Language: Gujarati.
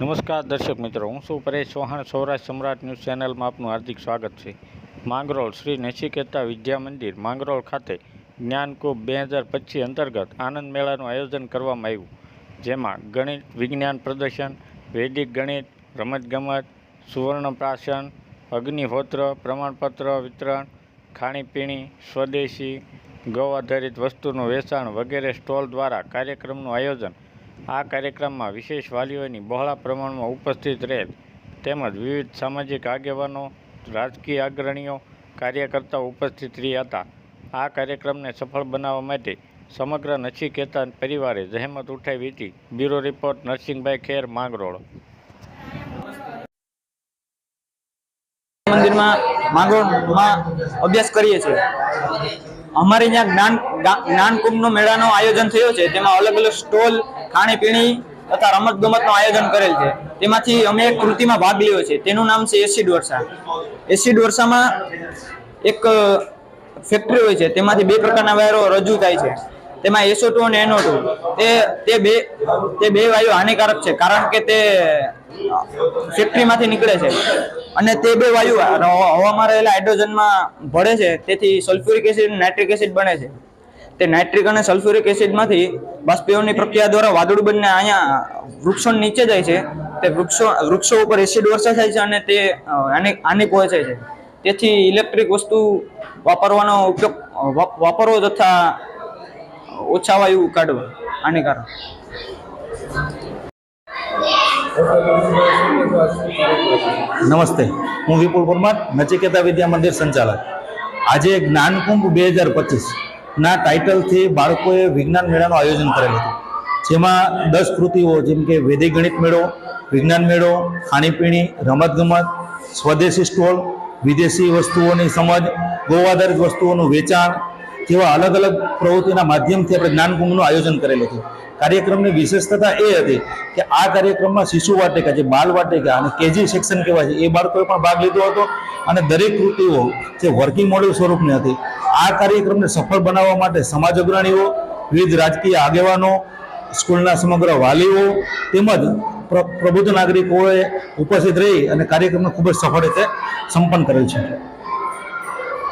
નમસ્કાર દર્શક મિત્રો, હું છું પરેશ ચૌહાણ, સૌરાષ્ટ્ર સમ્રાટ ન્યૂઝ ચેનલમાં આપનું હાર્દિક સ્વાગત છે. માંગરોળ શ્રી નચિકેતા વિદ્યા મંદિર, માંગરોળ ખાતે જ્ઞાનકુંભ બે હજાર પચીસ અંતર્ગત આનંદ મેળાનું આયોજન કરવામાં આવ્યું, જેમાં ગણિત, વિજ્ઞાન પ્રદર્શન, વૈદિક ગણિત, રમતગમત, સુવર્ણ પ્રાશન, અગ્નિહોત્ર, પ્રમાણપત્ર વિતરણ, ખાણીપીણી, સ્વદેશી, ગૌ આધારિત વસ્તુનું વેચાણ વગેરે સ્ટોલ દ્વારા કાર્યક્રમનું આયોજન આ કાર્યક્રમમાં વિશેષ વાલીઓની બહોળા પ્રમાણમાં ઉપસ્થિત રહેલ તેમજ વિવિધ સામાજિક આગેવાનો, રાજકીય અગ્રણીઓ, કાર્યકર્તાઓ ઉપસ્થિત રહ્યા હતા. આ કાર્યક્રમને સફળ બનાવવા માટે સમગ્ર નચિકેતા પરિવારે જહેમત ઉઠાવી હતી. Bureau report, Narsinhbhai Kher, Mangrol. મંદિરમાં માંગરોળમાં અભ્યાસ કરીએ છીએ. અમારે ત્યાં જ્ઞાન જ્ઞાનકુંભનો મેળાનો આયોજન થયો છે. તેમાં અલગ અલગ સ્ટોલ, ખાણીપીણી તથા રમત ગમતનું આયોજન કરેલ છે. તેમાંથી અમે એક કૃતિમાં ભાગ લીધો છે. તેનું નામ છે એસિડ વર્ષા એસિડ વર્ષામાં એક ફેક્ટરી હોય છે. તેમાંથી બે પ્રકારના વાયરો રજૂ થાય છે. તેમાં એસો ટુ અને એનો ટુ. તે તે બે તે બે વાયુ હાનિકારક છે. કારણ કે તે ફેક્ટરીમાંથી નીકળે છે. અને તે બે વાયુ હવા- હવામાં રહેલા હાઇડ્રોજનમાં ભળે છે, તેથી સલ્ફ્યુરિક એસિડ નાઇટ્રિક એસિડ બને છે. તે નાઇટ્રિક અને સલ્ફ્યુરિક એસિડમાંથી બાષ્પીઓની પ્રક્રિયા દ્વારા વાદળું બનીને અહીંયા વૃક્ષો નીચે જાય છે. તે વૃક્ષો વૃક્ષો ઉપર એસિડ વર્ષા થાય છે અને તે હાનિ પહોંચે છે. તેથી ઇલેક્ટ્રિક વસ્તુ વાપરવાનો ઉપયોગ વાપરવો તથા ઓછા વાયુ કાઢવા, હાનિકારક. નમસ્તે. હું વિપુલ પરમાર, નચિકેતા વિદ્યા મંદિર સંચાલક. આજે જ્ઞાનકુંભ બે હજાર પચીસના ટાઇટલથી બાળકોએ વિજ્ઞાન મેળાનું આયોજન કરેલું હતું. જેમાં દસ કૃતિઓ, જેમ કે વૈદિક ગણિત મેળો, વિજ્ઞાન મેળો, ખાણીપીણી, રમતગમત, સ્વદેશી સ્ટોલ, વિદેશી વસ્તુઓની સમજ ગૌ આધારિત વસ્તુઓનું વેચાણ જેવા અલગ અલગ પ્રવૃત્તિના માધ્યમથી આપણે જ્ઞાનકુંભનું આયોજન કરેલું હતું. કાર્યક્રમની વિશેષતા એ હતી કે આ કાર્યક્રમમાં શિશુ વાટિકા જે બાલ વાટિકા અને કેજી સેક્શન કહેવાય છે, એ બાળકોએ પણ ભાગ લીધો હતો અને દરેક કૃતિઓ જે વર્કિંગ મોડેલ સ્વરૂપની હતી, આ કાર્યક્રમને સફળ બનાવવા માટે સમાજ અગ્રણીઓ, વિવિધ રાજકીય આગેવાનો, સ્કૂલના સમગ્ર વાલીઓ તેમજ પ્ર- પ્રબુદ્ધ નાગરિકોએ ઉપસ્થિત રહી અને કાર્યક્રમને ખૂબ જ સફળ રીતે સંપન્ન કરેલ છે.